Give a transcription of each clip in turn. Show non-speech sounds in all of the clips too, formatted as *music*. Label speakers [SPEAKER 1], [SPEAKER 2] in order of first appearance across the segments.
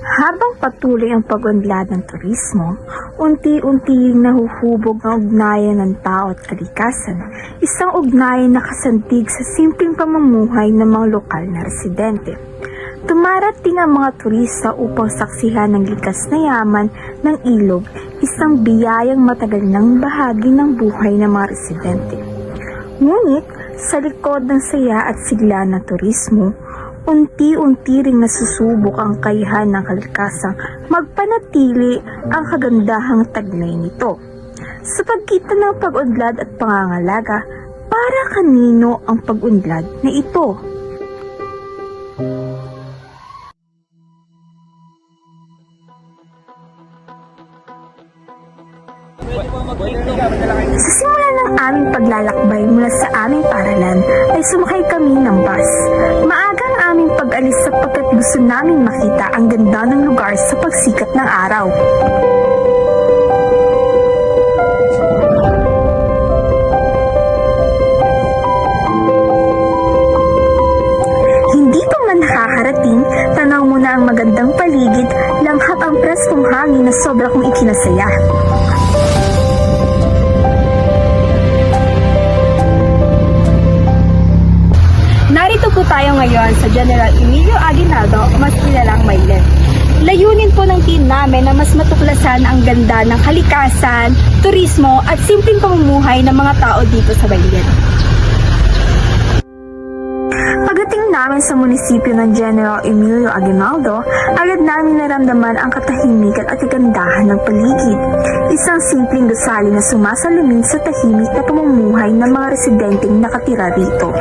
[SPEAKER 1] Habang patuloy ang pag-unlad ng turismo, unti-unting nahuhubog ang ugnayan ng tao at kalikasan, isang ugnayan na kasandig sa simpleng pamumuhay ng mga lokal na residente. Tumarating ang mga turista upang saksihan ng likas na yaman ng ilog, isang biyayang matagal ng bahagi ng buhay ng mga residente. Ngunit, sa likod ng saya at sigla ng turismo, unti-unti ring nasusubok ang kayahan ng kalikasang magpanatili ang kagandahang taglay nito. Sa pagkita ng pag-unlad at pangangalaga, para kanino ang pag-unlad na ito? Sa simula ng aming paglalakbay mula sa aming paralan ay sumakay kami ng bus. Maaga pag-alis sapagkat gusto namin makita ang ganda ng lugar sa pagsikat ng araw. Hindi pa man nakakarating, tanaw mo na ang magandang paligid, langhap ang preskong hangin na sobra kong ikinasaya.
[SPEAKER 2] Tayo ngayon sa General Emilio Aguinaldo mas kilalang Maylen. Layunin po ng team namin na mas matuklasan ang ganda ng kalikasan, turismo at simpleng pamumuhay ng mga tao dito sa Baylen.
[SPEAKER 1] Pagdating namin sa munisipyo ng General Emilio Aguinaldo, agad namin naramdaman ang katahimikan at kagandahan ng paligid. Isang simpleng gusali na sumasalamin sa tahimik na pamumuhay ng mga residenteng nakatira rito.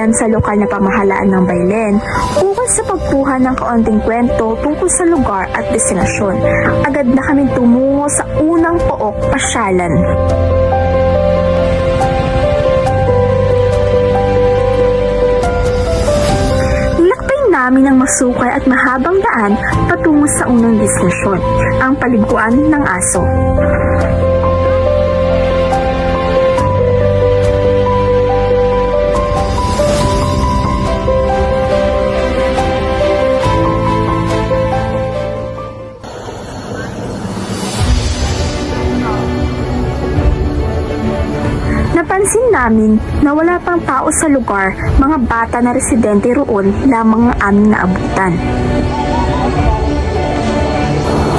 [SPEAKER 1] Makapagpaalam sa lokal na pamahalaan ng Baylen, ukol sa pagkuha ng kaunting kwento tungkol sa lugar at destinasyon, agad na kami tumungo sa unang pook pasyalan. Namin ang masukay at mahabang daan patungo sa unang destinasyon, ang paliguan ng aso. Napansin namin na wala pang tao sa lugar, mga bata na residente roon lamang ang aming naabutan.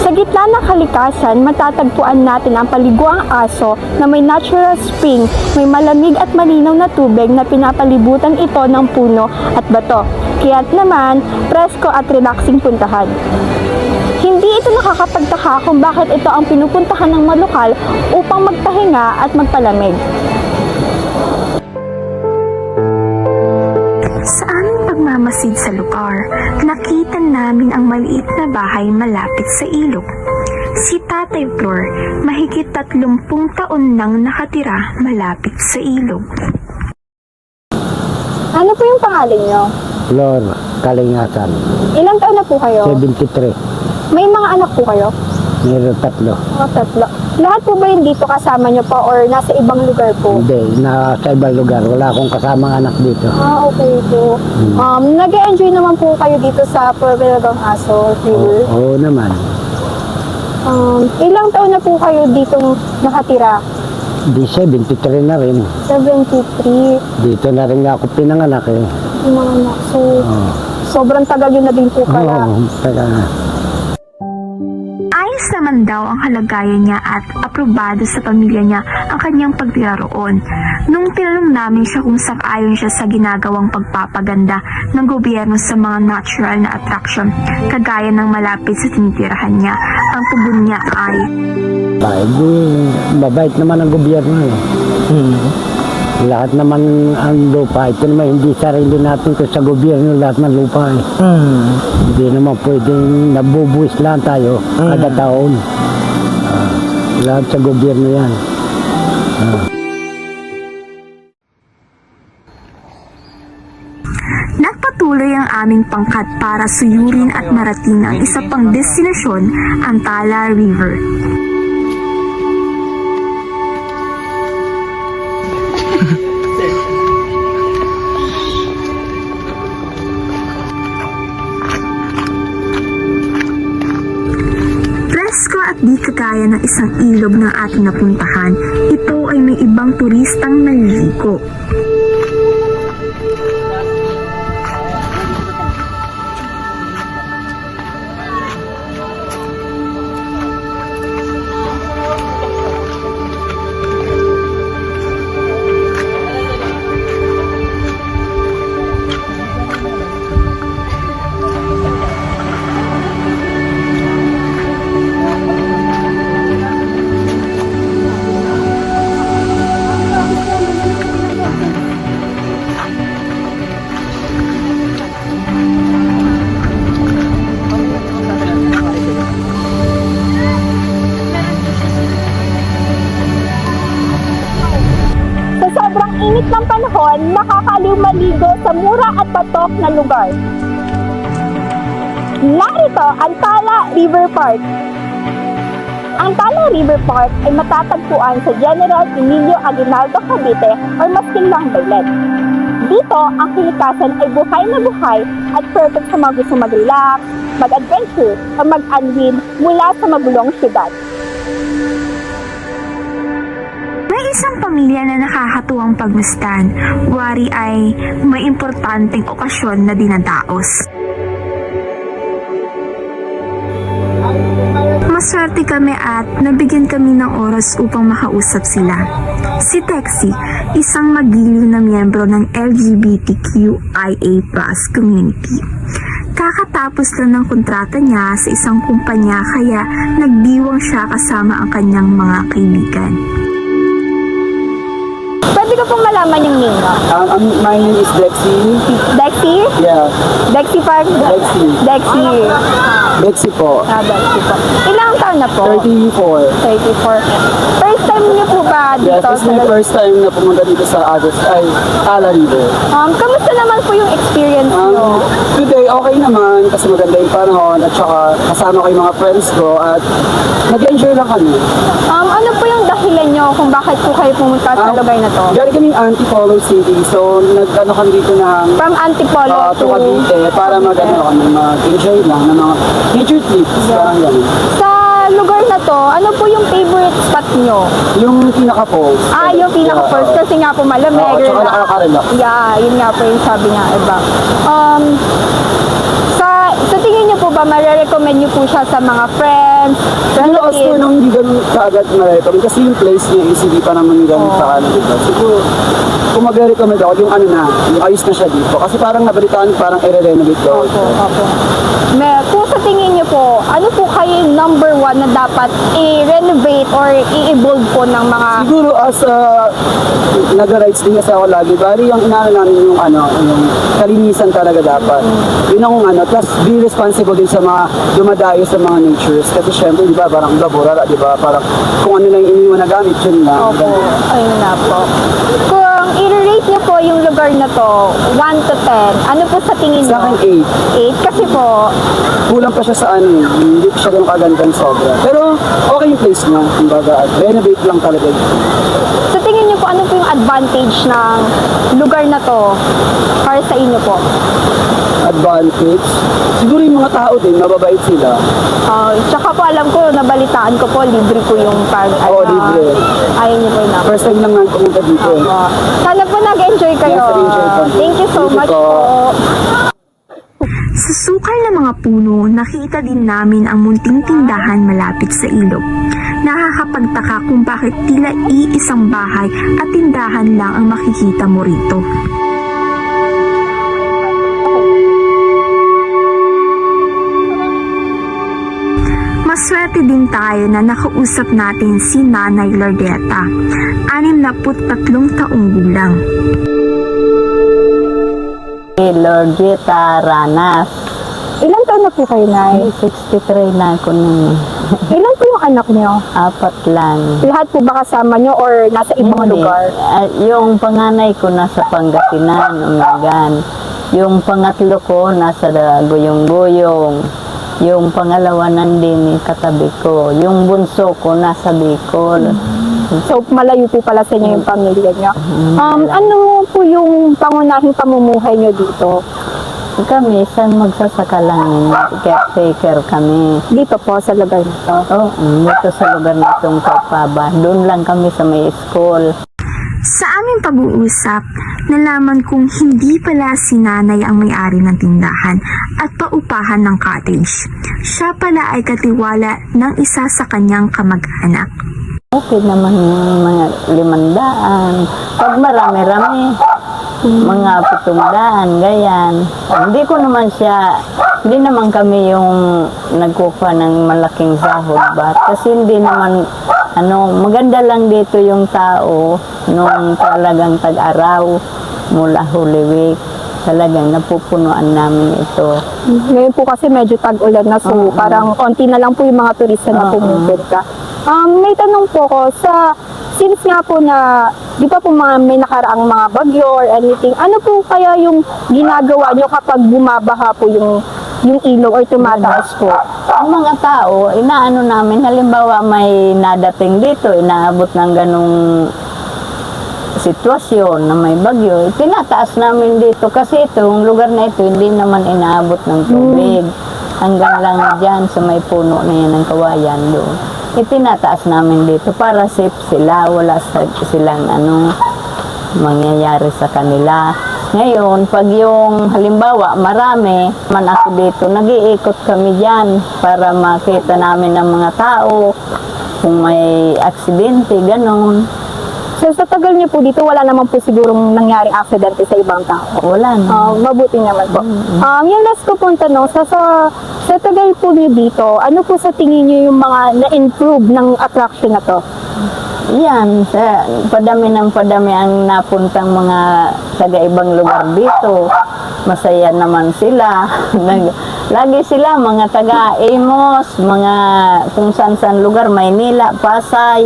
[SPEAKER 2] Sa gitna ng kalikasan, matatagpuan natin ang paliguang aso na may natural spring, may malamig at malinaw na tubig na pinapalibutan ito ng puno at bato. Kaya't naman, presko at relaxing puntahan. Hindi ito nakakapagtaka kung bakit ito ang pinupuntahan ng mga lokal upang magpahinga at magpalamig.
[SPEAKER 1] Pagmamasid sa lugar, nakita namin ang maliit na bahay malapit sa ilog. Si Tatay Flor, mahigit tatlumpung taon nang nakatira malapit sa ilog.
[SPEAKER 2] Ano po yung pangalan nyo?
[SPEAKER 3] Flor Kalingatan,
[SPEAKER 2] Ilang taon na po kayo?
[SPEAKER 3] 73.
[SPEAKER 2] May mga anak po kayo?
[SPEAKER 3] Meron tatlo.
[SPEAKER 2] Mga tatlo. Lahat po ba yung dito kasama nyo po or nasa ibang lugar po?
[SPEAKER 3] Hindi, na sa ibang lugar. Wala akong kasamang anak dito.
[SPEAKER 2] Ah, okay po. Um, nag-enjoy naman po kayo dito sa Puerto Aso River.
[SPEAKER 3] Oo, oo naman.
[SPEAKER 2] Um, ilang taon na po kayo dito nakatira?
[SPEAKER 3] Di 73 na rin.
[SPEAKER 2] 73.
[SPEAKER 3] Dito na rin ako pinanganak eh.
[SPEAKER 2] Yung mga anak. So,
[SPEAKER 3] Oo.
[SPEAKER 2] sobrang tagal yun na din po pala.
[SPEAKER 3] Oo, teka.
[SPEAKER 1] Ayos naman daw ang kalagayan niya at aprobado sa pamilya niya ang kanyang pagtira roon. Nung tinanong namin siya kung sang-ayon siya sa ginagawang pagpapaganda ng gobyerno sa mga natural na attraction, kagaya ng malapit sa tinitirahan niya, ang tugon niya ay,
[SPEAKER 3] di, mabait naman ang gobyerno eh. Lahat naman ang lupa, ito naman hindi sarili natin ko sa gobyerno lahat ng lupa eh. Hindi naman pwedeng nabubuwis lang tayo kada taon. Ah, lahat sa gobyerno yan.
[SPEAKER 1] Nagpatuloy ang aming pangkat para suyurin at marating ang isa pang destinasyon, ang Tala River. At di kagaya ng isang ilog na ating napuntahan, ito ay may ibang turistang naliligo.
[SPEAKER 2] Patok na lugar. Narito ang Tala River Park. Ang Tala River Park ay matatagpuan sa General Emilio Aguinaldo Cavite or mas kilang Bailet. Dito, ang kilikasan ay buhay na buhay at perfect sa mga gusto mag-relax, mag-adventure, o mag-unwind mula sa magulong syudad.
[SPEAKER 1] Isang pamilya na nakakatuwang pagmasdan. Wari ay may importanteng okasyon na dinadaos. Maswerte kami at nabigyan kami ng oras upang makausap sila. Si Texie, isang magiliw na miyembro ng LGBTQIA community. Kakatapos lang ng kontrata niya sa isang kumpanya kaya nagdiwang siya kasama ang kanyang mga kaibigan.
[SPEAKER 2] Ko pong malaman yung name mo?
[SPEAKER 4] Um, um, my name is Dexy.
[SPEAKER 2] Dexy?
[SPEAKER 4] Yeah,
[SPEAKER 2] Dexy Park?
[SPEAKER 4] Dexy.
[SPEAKER 2] Dexy.
[SPEAKER 4] Dexy po.
[SPEAKER 2] Ah, Dexy po. Ilang taon na po?
[SPEAKER 4] 34.
[SPEAKER 2] 34. First time niyo po ba dito?
[SPEAKER 4] Yes, is my first time na pumunta dito sa Agos, ay, Ala River.
[SPEAKER 2] Um, kamusta naman po yung experience niyo?
[SPEAKER 4] Um, today, okay naman kasi maganda yung panahon at saka kasama ko yung mga friends ko at nag-enjoy lang kami.
[SPEAKER 2] Um, ano po dahilan niyo kung bakit po kayo pumunta sa
[SPEAKER 4] Um,
[SPEAKER 2] lugar na to?
[SPEAKER 4] Galing kaming Antipolo City, so nag-ano kami dito ng
[SPEAKER 2] From Antipolo
[SPEAKER 4] uh,
[SPEAKER 2] to...
[SPEAKER 4] to Cavite para mag-ano kami, mag-enjoy lang ng mga nature trips. parang ganun.
[SPEAKER 2] Sa lugar na to, ano po yung favorite spot niyo?
[SPEAKER 4] Yung pinaka-falls.
[SPEAKER 2] Ah, yung pinaka-first kasi nga po malamig.
[SPEAKER 4] Oo, tsaka
[SPEAKER 2] relax.
[SPEAKER 4] nakaka-relax.
[SPEAKER 2] Yeah, yun nga po yung sabi niya iba. Um, sa, sa tingin niyo po ba, marirecommend niyo po siya sa mga friends, relatives?
[SPEAKER 4] nung hindi ganun kaagad ma-recommend kasi yung place niya is hindi pa naman ganun
[SPEAKER 2] Oo.
[SPEAKER 4] sa ano dito. Siguro, kung mag-recommend ako, yung ano na, yung ayos na siya dito. Kasi parang nabalitaan, parang i-renovate daw.
[SPEAKER 2] Opo, opo. May, kung sa tingin po, ano po kayo yung number one na dapat i-renovate or i-evolve po ng mga...
[SPEAKER 4] Siguro as uh, nag-rides din kasi ako lagi, bari yung inaano namin yung ano, yung kalinisan talaga dapat. Yun ang ano, plus be responsible din sa mga dumadayo sa mga natures. Kasi syempre, di ba, parang babura, di ba, parang kung ano lang iniwan na gamit, yun lang.
[SPEAKER 2] Opo, ayun na po. Kung i-rate niyo po yung lugar na to, 1 to 10, ano po sa tingin
[SPEAKER 4] Sa akin,
[SPEAKER 2] niyo? 8.
[SPEAKER 4] 8.
[SPEAKER 2] Kasi po,
[SPEAKER 4] kulang pa siya sa ano, eh, hindi pa siya ganun kagandang sobra. Pero okay yung place niya, kumbaga, at renovate lang talaga.
[SPEAKER 2] sa tingin niyo po, ano advantage ng lugar na to para sa inyo po?
[SPEAKER 4] Advantage. Siguro yung mga tao din, mababait sila.
[SPEAKER 2] Uh, tsaka po alam ko, nabalitaan ko po, libre po yung pag...
[SPEAKER 4] Oo,
[SPEAKER 2] ano,
[SPEAKER 4] libre.
[SPEAKER 2] Ayaw niyo po yung number.
[SPEAKER 4] First time lang namin pumunta dito.
[SPEAKER 2] Opo. Sana po nag-enjoy kayo.
[SPEAKER 4] Yes, nag-enjoy kami.
[SPEAKER 2] Thank you so
[SPEAKER 4] Thank you
[SPEAKER 2] much
[SPEAKER 4] po.
[SPEAKER 2] po.
[SPEAKER 1] Sa sukal ng mga puno, nakita din namin ang munting tindahan malapit sa ilog. Nakakapagtaka kung bakit tila iisang bahay at tindahan lang ang makikita mo rito. Maswerte din tayo na nakausap natin si Nanay Lordeta, 63 taong gulang.
[SPEAKER 5] Lordita Ranas.
[SPEAKER 2] Ilan taon na po kayo, Nay?
[SPEAKER 5] 63 na ako nun. *laughs*
[SPEAKER 2] Ilan po yung anak niyo?
[SPEAKER 5] Apat lang.
[SPEAKER 2] Lahat po ba kasama niyo or nasa ibang
[SPEAKER 5] Hindi.
[SPEAKER 2] lugar?
[SPEAKER 5] Ah, yung panganay ko nasa Pangasinan, Umagan. Yung pangatlo ko nasa Guyong-Guyong. Yung pangalawa nandini katabi ko. Yung bunso ko nasa Bicol.
[SPEAKER 2] So, malayo po pala sa inyo yung pamilya niyo. Um, ano po yung pangunahing pamumuhay niyo dito?
[SPEAKER 5] Kami, saan magsasaka lang yun? Caretaker kami.
[SPEAKER 2] Dito po sa lugar nito.
[SPEAKER 5] Oo, dito sa lugar na itong Kapaba. Doon lang kami sa may school.
[SPEAKER 1] Sa aming pag-uusap, nalaman kong hindi pala si nanay ang may-ari ng tindahan at paupahan ng cottage. Siya pala ay katiwala ng isa sa kanyang kamag-anak.
[SPEAKER 5] Okay naman mga limandaan. Pag marami-rami, mga pitungdaan, gayan. Hindi ko naman siya, hindi naman kami yung nagkukuha ng malaking sahod ba? Kasi hindi naman, ano, maganda lang dito yung tao nung talagang tag-araw mula Holy Week. Talagang napupunuan namin ito.
[SPEAKER 2] Ngayon po kasi medyo tag-ulan na so parang konti na lang po yung mga turista na
[SPEAKER 5] Oo.
[SPEAKER 2] pumupunta. Um, may tanong po ko sa since nga po na di ba po mga may nakaraang mga bagyo or anything, ano po kaya yung ginagawa nyo kapag bumabaha po yung yung ilog or tumataas po?
[SPEAKER 5] Ang mga tao, inaano namin, halimbawa may nadating dito, inaabot ng ganong sitwasyon na may bagyo, tinataas namin dito kasi itong lugar na ito hindi naman inaabot ng tubig. Hanggang lang dyan sa may puno na yan ng kawayan doon. Itinataas namin dito para safe sila, wala silang ano, mangyayari sa kanila. Ngayon, pag yung halimbawa marami, man ako dito, nag-iikot kami dyan para makita namin ang mga tao, kung may aksidente, ganon.
[SPEAKER 2] So sa tagal niyo po dito, wala naman po sigurong nangyaring aksidente sa ibang tao.
[SPEAKER 5] Wala na.
[SPEAKER 2] Ah, mabuti naman po. Um, yung last ko pong tanong, sa, sa, sa tagal po niyo dito, ano po sa tingin niyo yung mga na-improve ng attraction na to?
[SPEAKER 5] Yan, sa padami ng padami ang napuntang mga taga-ibang lugar dito. Masaya naman sila. *laughs* Nag, lagi sila, mga taga-Amos, mga kung saan-saan lugar, Maynila, Pasay,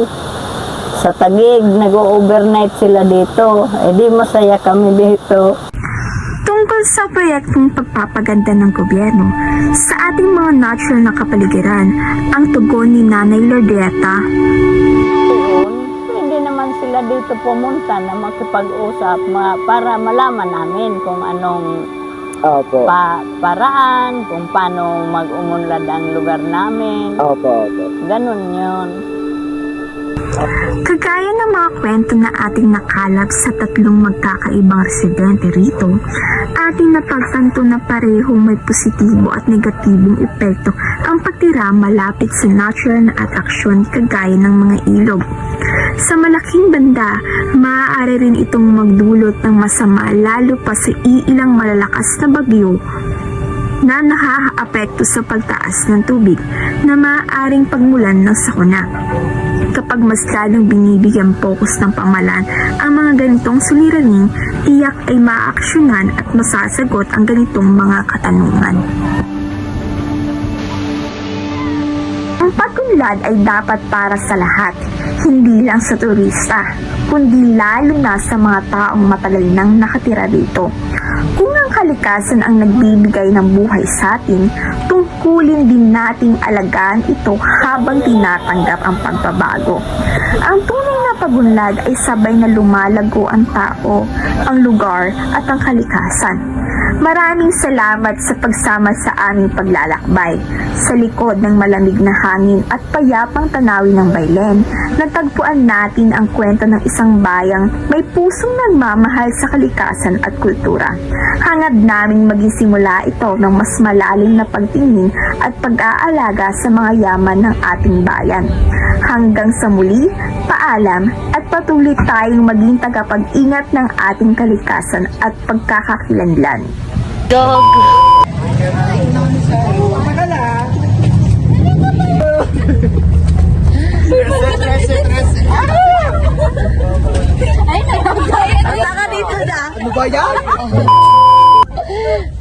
[SPEAKER 5] sa Tagig, nag-overnight sila dito. Eh di masaya kami dito.
[SPEAKER 1] Tungkol sa proyektong pagpapaganda ng gobyerno sa ating mga natural na kapaligiran, ang tugon ni Nanay Lordeta
[SPEAKER 5] Yun, hindi naman sila dito pumunta na makipag-usap ma- para malaman namin kung anong
[SPEAKER 4] Opo.
[SPEAKER 5] pa paraan, kung paano mag-umunlad ang lugar namin.
[SPEAKER 4] Opo, opo.
[SPEAKER 5] Ganun yun.
[SPEAKER 1] Kagaya ng mga kwento na ating nakalap sa tatlong magkakaibang residente rito, ating napagtanto na parehong may positibo at negatibong epekto ang pagtira malapit sa natural na atraksyon kagaya ng mga ilog. Sa malaking banda, maaari rin itong magdulot ng masama lalo pa sa iilang malalakas na bagyo na nakakaapekto sa pagtaas ng tubig na maaaring pagmulan ng sakuna kapag mas lalong binibigyan focus ng pamalan ang mga ganitong suliraning, tiyak ay maaaksyonan at masasagot ang ganitong mga katanungan. Ang pag-unlad ay dapat para sa lahat, hindi lang sa turista, kundi lalo na sa mga taong matagal nang nakatira dito. Kung kalikasan ang nagbibigay ng buhay sa atin, tungkulin din nating alagaan ito habang tinatanggap ang pagbabago. Ang tunay na pagunlad ay sabay na lumalago ang tao, ang lugar at ang kalikasan. Maraming salamat sa pagsama sa aming paglalakbay. Sa likod ng malamig na hangin at payapang tanawin ng Baylen, natagpuan natin ang kwento ng isang bayang may pusong nagmamahal sa kalikasan at kultura. Hangad naming maging simula ito ng mas malalim na pagtingin at pag-aalaga sa mga yaman ng ating bayan. Hanggang sa muli, paalam at patuloy tayong maging tagapag-ingat ng ating kalikasan at pagkakakilanlan.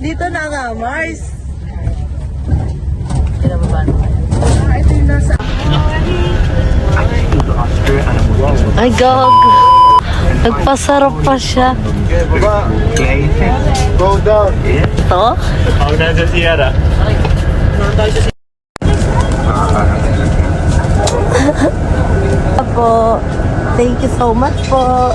[SPEAKER 6] Dito na nga, Mars. Ay, gag. Nagpasarap pa siya.
[SPEAKER 7] Go down.
[SPEAKER 6] Ito? *laughs*
[SPEAKER 7] Ako na sa Sierra.
[SPEAKER 6] po. Thank you so much po.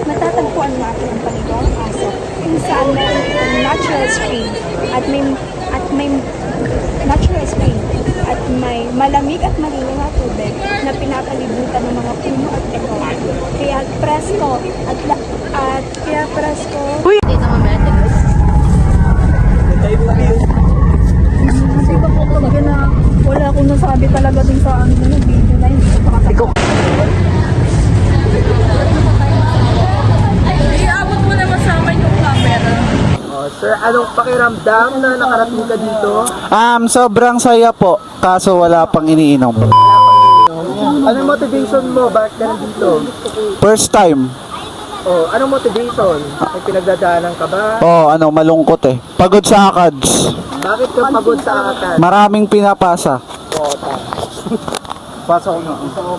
[SPEAKER 2] Matatagpuan natin ang paligaw aso kung saan meron itong natural spring at may at may natural spring at may malamig at malinaw na tubig na pinapalibutan ng mga puno at ito. Kaya presko at la- at kaya presko Kasi pa po talaga na wala akong nasabi talaga din sa ano na video na yun. Hindi ko
[SPEAKER 4] Oh, sir, anong pakiramdam na nakarating ka dito?
[SPEAKER 8] Um, sobrang saya po, kaso wala pang iniinom.
[SPEAKER 4] Anong motivation mo? Bakit ka nandito?
[SPEAKER 8] First time.
[SPEAKER 4] Oh, anong motivation? May pinagdadaanan ka ba?
[SPEAKER 8] Oh, ano, malungkot eh. Pagod sa akads.
[SPEAKER 4] Bakit ka pagod sa akan?
[SPEAKER 8] Maraming pinapasa. Pasok mo.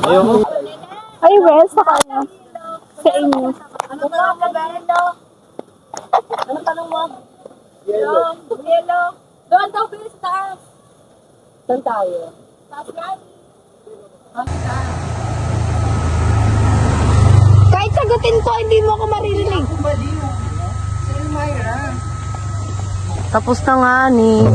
[SPEAKER 8] Ayun.
[SPEAKER 2] Ay, well, sa kanya. Sa inyo.
[SPEAKER 9] Ano tanong mo, Bendo? Ano tanong mo? Yellow. Yellow. Doon daw, bilis taas.
[SPEAKER 4] Saan tayo?
[SPEAKER 9] Taas yan.
[SPEAKER 2] Kahit sagutin ko, hindi mo ako maririnig.
[SPEAKER 6] Tapos na nga ni.